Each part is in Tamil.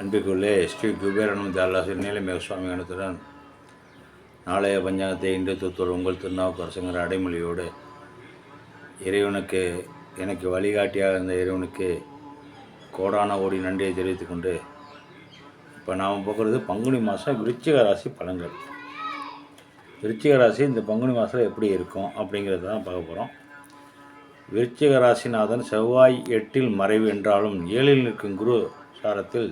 அன்பிற்குள்ளே ஸ்ரீ குபேரனும் தாலாசி நீலமேக சுவாமி அனுத்துடன் நாளைய பஞ்சாங்கத்தை இன்று தூத்தூர் உங்கள் திருநாவுக்கரசுங்கிற அடைமொழியோடு இறைவனுக்கு எனக்கு வழிகாட்டியாக இருந்த இறைவனுக்கு கோடான ஓடி நன்றியை தெரிவித்துக்கொண்டு இப்போ நாம் பார்க்குறது பங்குனி மாதம் விருச்சிக ராசி பலன்கள். விருச்சிக ராசி இந்த பங்குனி மாதத்தில் எப்படி இருக்கும் அப்படிங்கிறத தான் பார்க்க போகிறோம் விருச்சிக ராசிநாதன் செவ்வாய் எட்டில் மறைவு என்றாலும் ஏழில் நிற்கும் குரு சாரத்தில்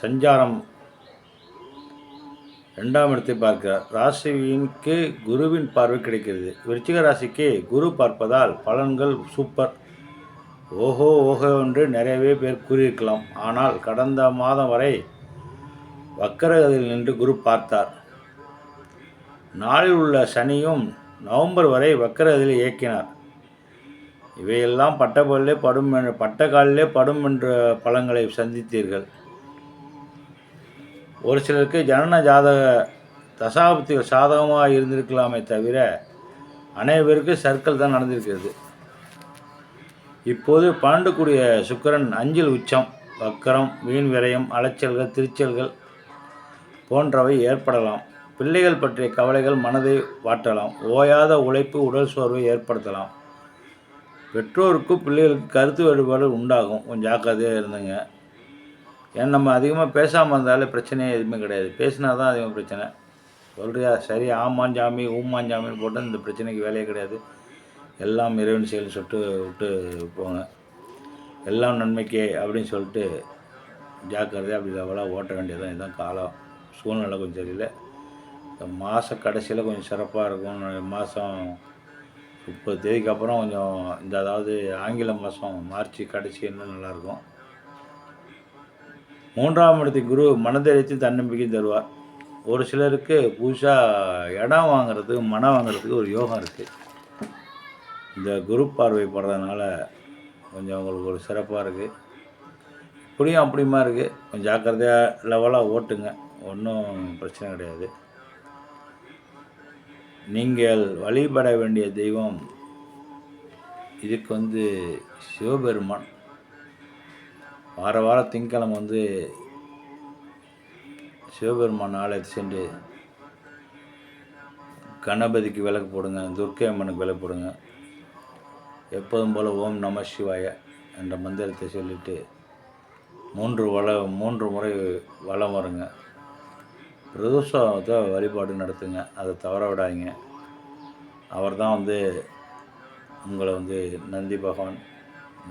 சஞ்சாரம். ரெண்டாம் இடத்தை பார்க்கிறார். ராசிக்கு குருவின் பார்வை கிடைக்கிறது. விருச்சிக ராசிக்கு குரு பார்ப்பதால் பலன்கள் சூப்பர் ஓஹோ ஓஹோ என்று நிறையவே பேர் கூறியிருக்கலாம். ஆனால் கடந்த மாதம் வரை வக்கரகதியில் நின்று குரு பார்த்தார். நாளில் உள்ள சனியும் நவம்பர் வரை வக்கரகதியில் இயக்கினார். இவையெல்லாம் பட்டபல்லே படும் என்ற பட்ட காலிலே படும் என்ற பலங்களை சந்தித்தீர்கள். ஒரு சிலருக்கு ஜனன ஜாதக தசாபத்திகள் சாதகமாக இருந்திருக்கலாமே தவிர அனைவருக்கு சர்க்கிள் தான் நடந்திருக்கிறது. இப்போது பன்னெண்டுக்குடிய சுக்கிரன் அஞ்சில் உச்சம் வக்கரம் வீண் விரயம் அலைச்சல்கள் திருச்சல்கள் போன்றவை ஏற்படலாம். பிள்ளைகள் பற்றிய கவலைகள் மனதை வாட்டலாம். ஓயாத உழைப்பு உடல் சோர்வை ஏற்படுத்தலாம். பெற்றோருக்கும் பிள்ளைகளுக்கு கருத்து வேறுபாடு உண்டாகும். கொஞ்சம் ஜாக்கிரதையாக இருந்துங்க. ஏன்னா நம்ம அதிகமாக பேசாமல் இருந்தாலே பிரச்சனையே எதுவுமே கிடையாது. பேசினா தான் அதிகமாக பிரச்சனை. சொல்கிறியா சரி ஆமான் ஜாமி ஊமான் ஜாமின்னு போட்டால் இந்த பிரச்சனைக்கு வேலையே கிடையாது. எல்லாம் இறைவன் செயல் சொல்லிட்டு விட்டு போங்க. எல்லாம் நன்மைக்கே அப்படின்னு சொல்லிட்டு ஜாக்கிரதையாக அப்படி லெவலாக ஓட்ட வேண்டியதான் இதுதான் காலம். சூழ்நிலை கொஞ்சம் சரியில்லை. மாத கடைசியில் கொஞ்சம் சிறப்பாக இருக்கும். மாதம் முப்பது தேதிக்கு அப்புறம் கொஞ்சம் இந்த அதாவது ஆங்கில மாதம் மார்ச் கடைசி இன்னும் நல்லாயிருக்கும் மூன்றாம் இடத்துக்கு குரு மனதைரியத்தையும் தன்னம்பிக்கையும் தருவார். ஒரு சிலருக்கு புதுசாக இடம் வாங்குறதுக்கு மனம் வாங்குறதுக்கு ஒரு யோகம் இருக்குது இந்த குரு பார்வை படுறதுனால கொஞ்சம் உங்களுக்கு ஒரு சிறப்பாக இருக்குது இப்படியும் அப்படியுமா இருக்குது கொஞ்சம் ஜாக்கிரதையாக லெவலாக ஓட்டுங்க. ஒன்றும் பிரச்சனை கிடையாது. நீங்கள் வழிபட வேண்டிய தெய்வம் இதுக்கு வந்து சிவபெருமான். வார வாரம் திங்கக்கிழமை வந்து சிவபெருமான் ஆலயத்தை சென்று கணபதிக்கு விளக்கு போடுங்க துர்க்கை அம்மனுக்கு விளக்கு போடுங்க. எப்போதும் போல் ஓம் நம சிவாய என்ற மந்திரத்தை சொல்லிட்டு மூன்று வள மூன்று முறை வளம் வருங்க. பிரதோஷத்தை வழிபாடு நடத்துங்க அதை தவற விடாதீங்க. அவர் தான் வந்து உங்களை வந்து நந்தி பகவான்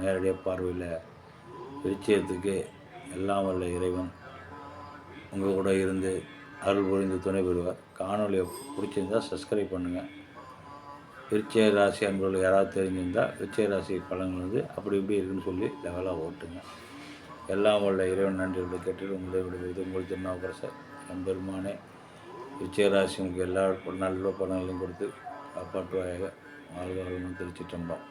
நேரடியாக பார்வையில் விருச்சியத்துக்கு எல்லாம் வல்ல இறைவன் உங்கள் கூட இருந்து அருள் புரிந்து துணை பெறுவார் காணொலியை பிடிச்சிருந்தால் சப்ஸ்கிரைப் பண்ணுங்கள் விருச்சய ராசி அன்பர்கள் யாராவது தெரிஞ்சிருந்தால் விருச்சய ராசி பலன்கள் வந்து அப்படி இப்படி இருக்குன்னு சொல்லி லெவலாக ஓட்டுங்க. எல்லாம் உள்ள இறைவன் நன்றிகளை கேட்டு உங்களை விடுவது உங்கள் திருநாவுக்கரசர் எம்பெருமானே விருச்சிக ராசி உங்களுக்கு எல்லா நல்ல பலன்களையும் கொடுத்து காப்பாற்றுவாயாக. வாழ்வாளர்களும் திருச்சிட்டம்பம்